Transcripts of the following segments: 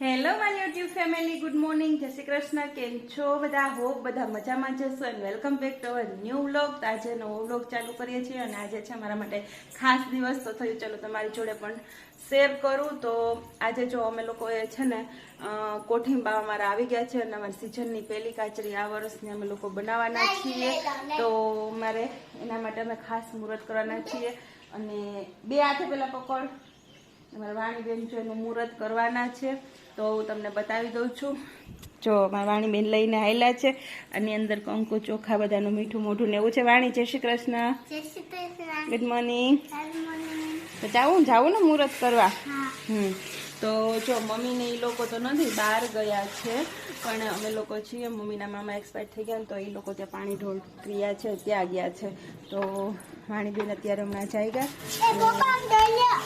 Hello મારી YouTube family good morning જય શ્રી કૃષ્ણ. કેમ છો બધા? હોપ બધા મજામાં જશો અને welcome back to our new vlog તો આજે નવો વ્લોગ ચાલુ કરીએ છીએ અને આજે છે મારા માટે ખાસ દિવસ. તો થયું, ચલો તમારી જોડે પણ શેર કરું. તો આજે જો અમે લોકોએ છે ને કોઠીંબા અમારા આવી ગયા છે અને અમારી સિઝનની પહેલી કાચરી આ વર્ષની અમે લોકો બનાવવાના છીએ. તો મારે એના માટે અમે ખાસ મુહૂર્ત કરવાના છીએ. અને બે હાથે પેલા પકડ અમારા વાણીબેન જો એનું મુહૂર્ત કરવાના છે તો હું તમને બતાવી દઉં છું. જો મારા વાણીબેન લઈને આવેલા છે અને અંદર કંકુ ચોખા બધાનું મીઠું મોઢું ને એવું છે. વાણી જય શ્રી કૃષ્ણ. Good morning. તો જાવું જાવું ને મુહૂર્ત કરવા? હમ. તો જો મમ્મીને એ લોકો તો નથી બહાર ગયા છે પણ અમે લોકો છીએ. મમ્મીના મામા એક્સપાયર થઈ ગયા ને તો એ લોકો ત્યાં પાણી ઢોળ ક્રિયા છે ત્યાં ગયા છે. તો વાણીબેન અત્યારે હમણાં જાય ગયા એ પપ્પા દઈ લ્યો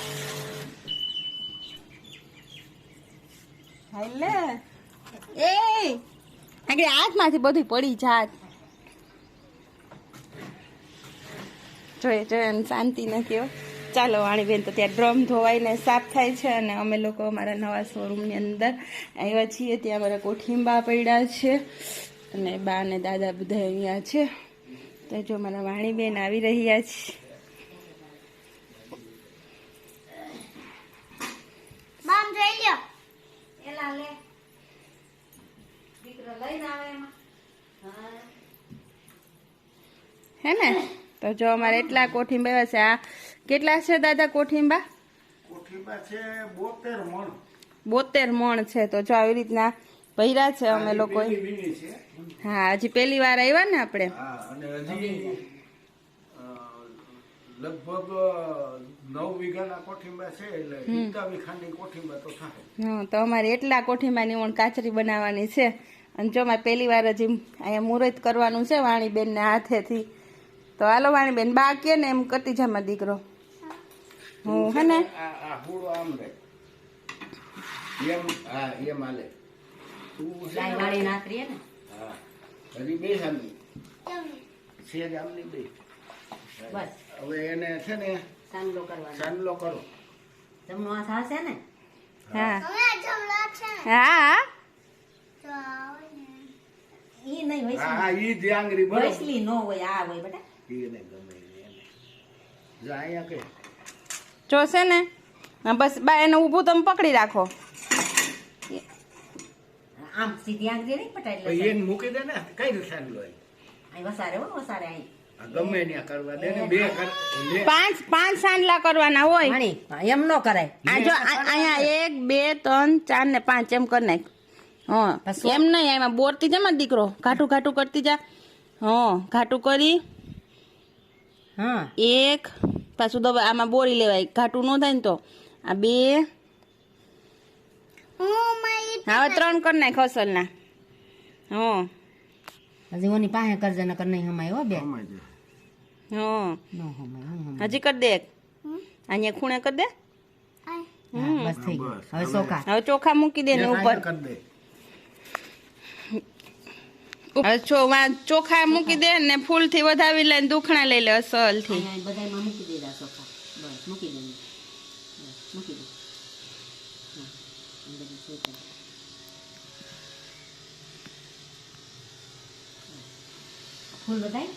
હાલે. એ, આગળ હાથમાંથી બધું પડી જાત. જોઈએ જોઈએ શાંતિ નથી હો. ચાલો, વાણીબેન તો ત્યાં ડ્રમ ધોવાઈને સાફ થાય છે અને અમે લોકો અમારા નવા શોરૂમની અંદર આવ્યા છીએ. ત્યાં અમારા કોઠીંબા પડ્યા છે અને બા અને દાદા બધા અહીંયા છે. તો જો મારા વાણીબેન આવી રહ્યા છે બામ જોઈ લ્યો એલા લે હે ને? તો જો અમારે એટલા કોઠીંબા આવ્યા છે. આ કેટલા છે દાદા કોઠીંબા? કોઠીબા છે બોતેર મણ. બોતેર મણ છે. તો જો આવી રીતના ભર્યા છે અમે લોકો હા હજી પહેલી વાર આવ્યા ને આપણે? લગભગ નવ વીઘાના કોઠીબા છે એટલે કોઠીબા તો થાય. હા તો અમારે એટલા કોઠીંબાની ઓણ કાચરી બનાવવાની છે. અને જો મારે પહેલી વાર હજી અહીંયા મુહૂર્ત કરવાનું છે વાણીબેનને હાથેથી તો હાલો વાણીબેન બા કે ને એમ કરતી જામાં દીકરો. હું હે ને? હા હવે એને છે ને કરવાનો. કરો. જમણો હાથ હશે ને? હા તો આવે ને ઈ નહીં હા ઈ જ આંગળી બરોબર. નો હોય આ હોય બેટા. એને ગમે એને. જા અહીંયા કે જોશે ને? બસ બા એને ઊભું તમે પકડી રાખો. આમ સીધી આંગળી નહીં પટાય પછી એને મૂકી દે ને કઈ રીતે ચાંદલો અહીં? અહીં વસારે હો વસારે અહીં. ગમે ત્યાં કરવા દે ને બે પાંચ પાંચ સાંડલા કરવાના હોય. એમ નો કરાય. આ જો અહીંયા એક બે ત્રણ ચાર ને પાંચ એમ કરી નાખ. હા. એમ નહીં એમાં બોરતી જમા દીકરો. ઘાટું ઘાટું કરતી જા. હા ઘાટું કરી. હા. એક પાછું દવા આમાં બોરી લેવાય. ઘાટું ન થાય ને તો. આ બે. હવે ત્રણ કરી નાખ અસલના. હા. હજી ઓની પાસે કરજે નકર નહીં હમાય હો બે. હા. નો હજી કર દે એક. અહીંયા ખૂણે કરી દે. હમ હા, બસ થઈ ગયું. હવે ચોખા. હવે ચોખા મૂકી દે ને ઉપર. કર દે. હવે ચોખા મૂકી દે ને ફૂલથી વધાવી લઈને દુખણા લઈ લે અસલથી બધામાં મૂકી દેતા ચોખા. બસ મૂકી દે. મૂકી દે. હા, અંદરથી ચોખા. ફૂલ બધાય?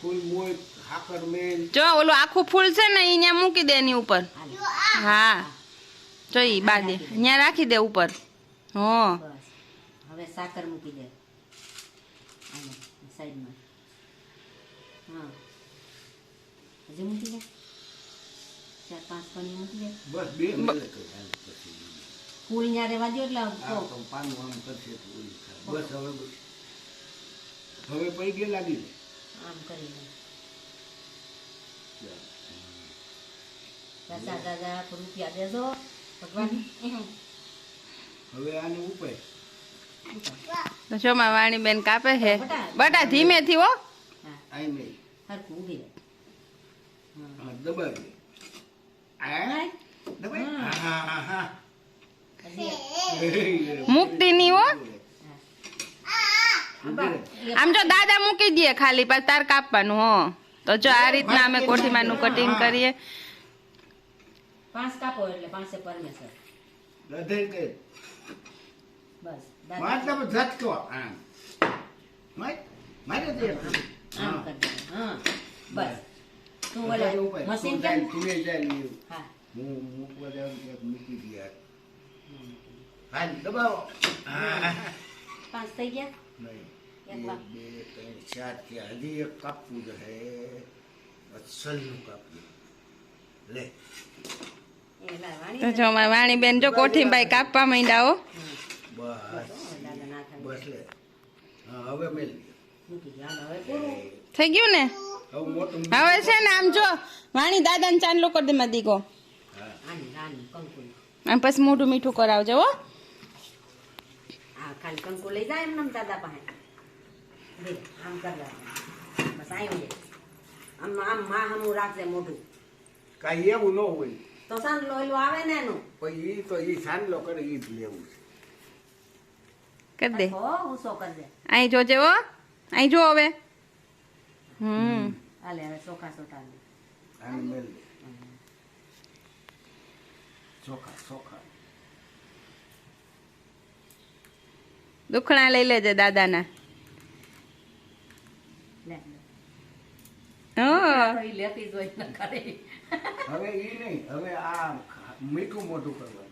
ફૂલ મોય હાકર મેલ. જો ઓલું આખું ફૂલ છે ને અહીંયા મૂકી દે એની ઉપર. હા. જો ઈ બાદે અહીંયા રાખી દે ઉપર. હા. હવે સાકર મૂકી દે. સાઈડમાં. હા. હજી મૂકી દે. ચાર પાંચ પાણી મૂકી દે. બસ બે ફૂલ ત્યાં રહેવા દો એટલે આમ પાનું આમ કરશે બસ હવે હવે હવે પૈગે લાગી દે. આમ કરીને દાદા દાદા રૂપિયા દેજો ભગવાન. હવે આને ઉપર તો જો માં વાણી બેન કાપે છે? બટા ધીમેથી હો. હા આઈ નહીં હરખું ઊભી હા, દબાવી આ દબાય. હા હા. હા હજી મૂકતી નહીં હો આમ જો દાદા મૂકી દે ખાલી પાછ તાર કાપવાનું હો. તો જો આ રીતના અમે કોઠીમાનું કટિંગ કરીએ. પાંચ કાપો એટલે પાંચે પરમેશ્વર. બસ. મતલબ ઝટકો આમ. માર- મારે દે આમ હા. કરી બસ. તું ઓલા મશીન કેમ? તું એ જાય લીવ. હા. હું મૂકવા જાઉં ત્યાં મૂકી દે યાર. હાલ, દબાવો. હા. પાંચ થઈ ગયા? નહીં. એક બે, ત્રણ, ચાર થયા. હજી એક કાપવું જ હે. અસલનું કાપવું. લે. વાણી તો જો અમારા વાણીબેન જો કોઠીબાઈ કાપવા માંડ્યા હો. બસ. બસ લે. હવે થઈ ગયું ને? હવે છે ને આમ જો વાણી દાદાને ચાંદલો કરી દે માં દીકો. આમ પછી મોઢું મીઠું કરાવજો હો. આ ખાલી કંકુ લઈ જાય એમને દાદા પાસે. આમ કરવા બસ આવ્યું આમ આમ માં હમું રાખજે મોઢું. કાંઈ એવું ન હોય. તો સાંજ લોયલું આવે ને એનું? પછી ઈ તો ઈ સાંડલો કરે એ જ લેવું છે. કરી દે. અહીં જોજે હો અહીં જો હવે. હમ. હાલે હવે ચોખા સોટા લે. આને ચોખા ચોખા. દુખણા લઈ લેજે દાદાના. હવે ઈ નહીં હવે આ મીઠું કરવાનું.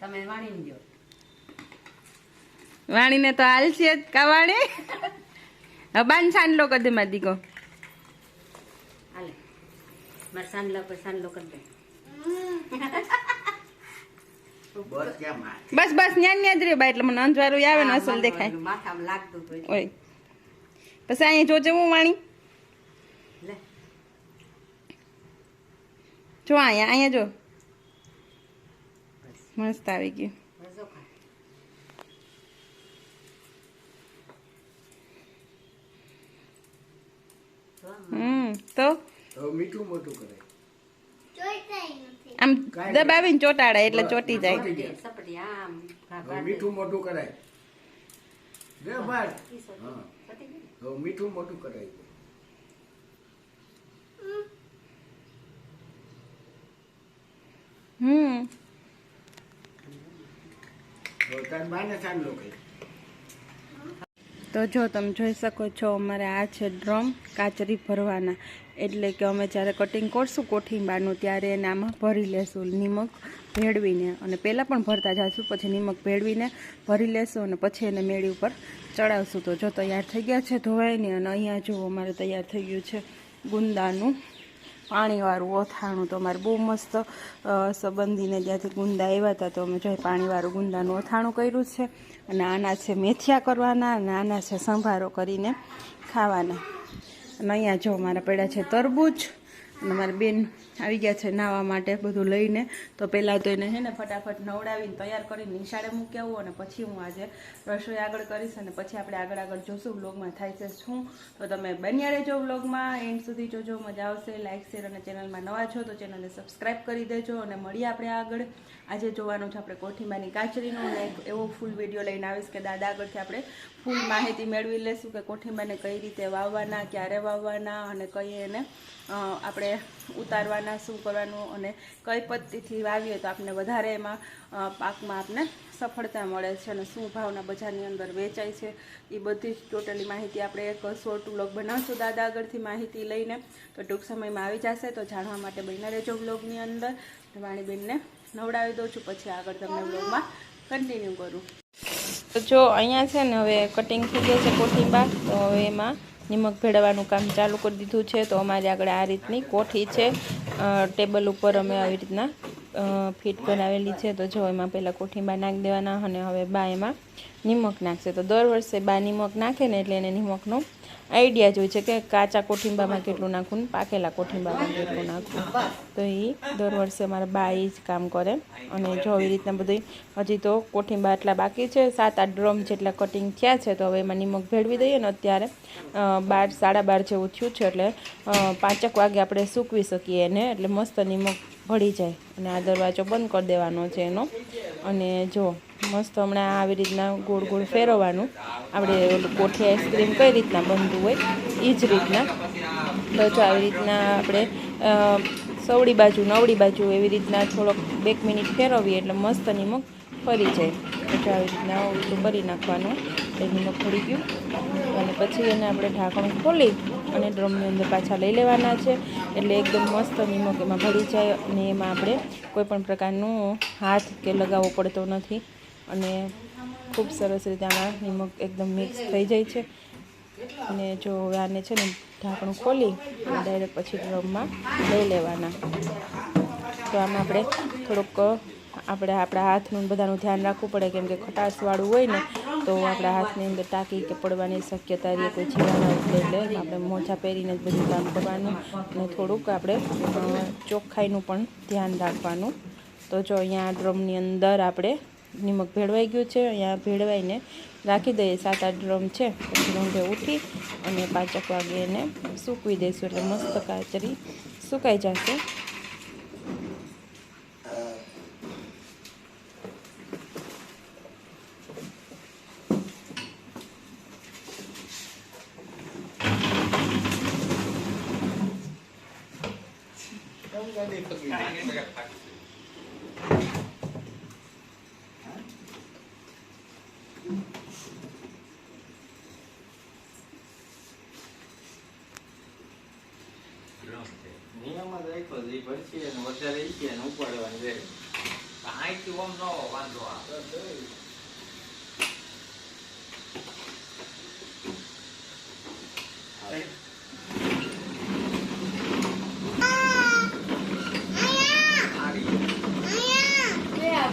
તમે વાણી દો વાણીને તો હાલશે જ કાવાણી હબાન સાંડલો કરી દે માં દીકો હાલે. મારે સાંજલો પર સાંજલો કરી દે. બસ બસ બસ ન્યા ન્યા જ રે બા એટલે મને અંજવારું આવે ને અસલ દેખાય. માથામાં લાગતું હોય પછી અહીંયા જોજે હું વાણી? જો અહીંયા અહીંયા જો. મસ્ત આવી ગયું હવે ચોખા તો આમ હમ તો? મીઠું મોટું કરે આમ દબાવીને ચોટાડે એટલે ચોટી જાય. મીઠું મોટું કરાય. રે ભાઈ. હા. ને? હવે મીઠું મોટું કરાય. હમ. તાર બાને સાંડલો કહી તો જો તમે જોઈ શકો છો, અમારે આ છે ડ્રમ કાચરી ભરવાના. એટલે કે અમે જ્યારે કટિંગ કરશું કોઠીંબાનું ત્યારે એને આમાં ભરી લેશું, નિમક ભેળવીને. અને પહેલાં પણ ભરતા જઈશું પછી નિમક ભેળવીને ભરી લેશું અને પછી એને મેળી ઉપર ચડાવશું. તો જો તૈયાર થઈ ગયા છે ધોવાય નહીં અને અહીંયા જો અમારે તૈયાર થઈ ગયું છે ગુંદાનું પાણીવાળું ઓથાણું તો અમારે બહુ મસ્ત સંબંધીને ત્યાંથી ગુંદા આવ્યા હતા તો અમે જોઈએ પાણીવાળું ગુંદાનું ઓથાણું કર્યું છે અને આના છે મેથિયા કરવાના અને આના છે સંભારો કરીને ખાવાના. અને અહીંયા જો મારા પડ્યા છે તરબૂચ અને મારી બેન આવી ગયા છે નાહવા માટે બધું લઈને. તો પહેલાં તો એને છે ને ફટાફટ નવડાવીને તૈયાર કરીને નિશાળે મૂકી આવું અને પછી હું આજે રસોઈ આગળ કરીશ અને પછી આપણે આગળ આગળ જોશું બ્લોગમાં થાય છે શું. તો તમે બન્યા રહેજો બ્લોગમાં એન્ડ સુધી જોજો, મજા આવશે. લાઇક શેર અને ચેનલમાં નવા છો તો ચેનલને સબસ્ક્રાઈબ કરી દેજો અને મળીએ આપણે આગળ. આજે જોવાનું છે આપણે કોઠીમાની કાચરીનો અને એક એવો ફૂલ વીડિયો લઈને આવીશ કે દાદા આગળથી આપણે ફૂલ માહિતી મેળવી લેશું કે કોઠીમાને કઈ રીતે વાવવાના, ક્યારે વાવવાના અને કઈ એને આપણે ઉતારવાના, શું કરવાનું અને કઈ પદ્ધતિથી વાવીએ તો આપણે વધારે એમાં પાકમાં આપણે સફળતા મળે છે અને શું ભાવના બજારની અંદર વેચાય છે. એ બધી જ ટોટલી માહિતી આપણે એક શોર્ટ વ્લોગ બનાવશું. દાદા આગળથી માહિતી લઈને તો ટૂંક સમયમાં આવી જશે. તો જાણવા માટે બન્યા રહેજો વ્લોગની અંદર. વાણીબેનને નવડાવી દઉં છું. પછી આગળ તમને વ્લોગમાં કન્ટિન્યુ કરું. તો જો અહીંયા છે ને હવે કટિંગ થઈ ગઈ છે કોઠીબા તો હવે એમાં નિમક ભેળવવાનું કામ ચાલુ કરી દીધું છે. તો અમારી આગળ આ રીતની કોઠી છે. ટેબલ ઉપર અમે આવી રીતના ફીટ બનાવેલી છે. તો જો એમાં પહેલાં કોઠીમાં નાખી દેવાના અને હવે બા એમાં નિમક નાખશે. તો દર વર્ષે બા નિમક નાખે ને એટલે એને નિમકનો આઈડિયા જ હોય છે કે કાચા કોઠિંબામાં કેટલું નાખવું ને પાકેલા કોઠિંબામાં કેટલું નાખવું તો એ દર વર્ષે અમારા બા એ જ કામ કરે. અને જો આવી રીતના બધું હજી તો કોઠિંબા એટલા બાકી છે સાત આઠ ડ્રમ જેટલા કટિંગ થયા છે, તો હવે એમાં નિમક ભેળવી દઈએ ને અત્યારે બાર, સાડા બાર જેવું થયું છે, એટલે પાંચેક વાગે આપણે સૂકવી શકીએ એને, એટલે મસ્ત નિમક ભળી જાય. અને આ દરવાજો બંધ કરી દેવાનો છે એનો. અને જો મસ્ત હમણાં આવી રીતના ગોળ ગોળ ફેરવવાનું. આપણે ઓલું કોઠી આઈસ્ક્રીમ કઈ રીતના બનતું હોય એ જ રીતના. તો જો આવી રીતના આપણે સવડી બાજુ નવડી બાજુ એવી રીતના થોડોક બે મિનિટ ફેરવીએ એટલે મસ્ત નિમક ફરી જાય. એટલે આવી રીતના ઉલટું કરી નાખવાનું. એ નિમક ફરી ગયું. અને પછી એને આપણે ઢાંકણું ખોલી અને ડ્રમની અંદર પાછા લઈ લેવાના છે. એટલે એકદમ મસ્ત નિમક એમાં ભળી જાય અને એમાં આપણે કોઈ પણ પ્રકારનું હાથ કે લગાવવો પડતો નથી. અને ખૂબ સરસ રીતે આમાં નિમક એકદમ મિક્સ થઈ જાય છે. અને જો આને છે ને ઢાંકણું ખોલી ડાયરેક્ટ પછી ડ્રમમાં લઈ લેવાના. તો આમાં આપણે થોડુંક, આપણે આપણા હાથનું બધાનું ધ્યાન રાખવું પડે. કેમ કે ખટાશવાળું હોય ને, તો આપણા હાથની અંદર ટાંકી કે પડવાની શક્યતા રહે, કોઈ જીવાના ઉતરે એટલે આપણે મોજા પહેરીને જ બધું કામ કરવાનું અને થોડુંક આપણે ચોખ્ખાઈનું પણ ધ્યાન રાખવાનું. તો જો અહીંયા ડ્રમની અંદર આપણે નિમક ભેળવાઈ ગયું છે, અહીંયા ભેળવાઈને રાખી દઈએ. સાત આઠ ડ્રમ છે, પછી ઊંધે ઉઠી અને પાંચક વાગે એને સૂકવી દઈશું એટલે મસ્ત કાચરી સુકાઈ જશે. નિયમ જ રાખ્યો. ઈ ભરશે વધારે ઈ કે ઉપાડવાની રહે. અહીંથી ઓમ ન વાંધો આવે.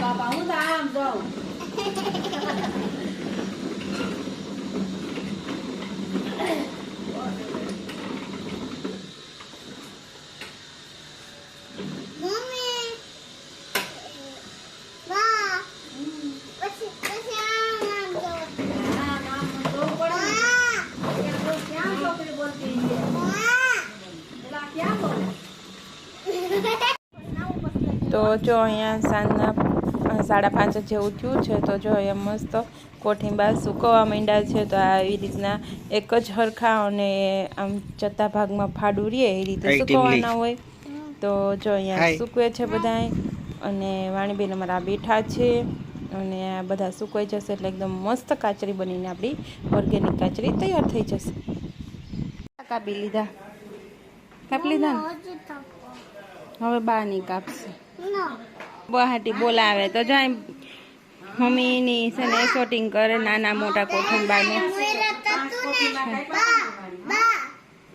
બાબા હું તો આમ જાઉં મમ્મી બા પછી પછી આમ આમ જો આમ આમ જોવું પડે ને. બા ક્યાં છોકરી બોલતી છે બા પેલા ક્યાં બોલે તો જો અહીંયા સાંજના સાડા પાંચ જેવું થયું છે તો જો અહીંયા મસ્ત કોઠીંબા સુકવવા માંડ્યા છે તો આવી રીતના એક જ હરખા અને આમ ચત્તા ભાગમાં ફાડું રહે એ રીતે સુકવવાના હોય. તો જો અહીંયા સૂકવે છે બધાય અને વાણીબેન અમારા બેઠા છે અને આ બધા સૂકવાઈ જશે એટલે એકદમ મસ્ત કાચરી બનીને આપણી ઓર્ગેનિક કાચરી તૈયાર થઈ જશે. કાપી લીધા. કાપી લીધા હવે બા નહીં કાપશે બહાટી બોલાવે તો જાય. મમ્મીની છે ને શોટિંગ કરે નાના મોટા કોઠંબાનું. મુયરા ને બા બા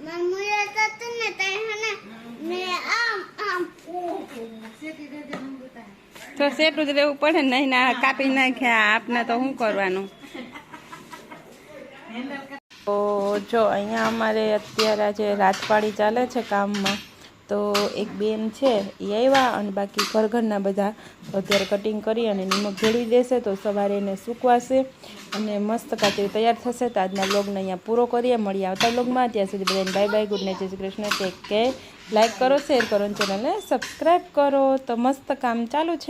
મન મુયરા તતું ને તઈ હને મે આમ આમ તો સેટું જ રહેવું પડે ને ના કાપી નાખ્યા આપને તો શું કરવાનું? તો જો, અહીંયા અમારે અત્યારે આજે રાતપાળી ચાલે છે કામમાં. તો એક બેન છે, એ આવ્યા અને બાકી ઘર ઘરના બધા અત્યારે કટિંગ કરી અને નિમક ભેળવી દેશે તો સવારે એને સૂકવાશે અને મસ્ત કાચરી તૈયાર થશે તો આજના બ્લોગને અહીંયા પૂરો કરીએ. મળીએ આવતા બ્લોગમાં ત્યાં સુધી બધાને by bye good night Jai Shri Krishna. Take કે લાઈક કરો શેર કરો ચેનલને સબસ્ક્રાઈબ કરો. તો મસ્ત કામ ચાલુ છે.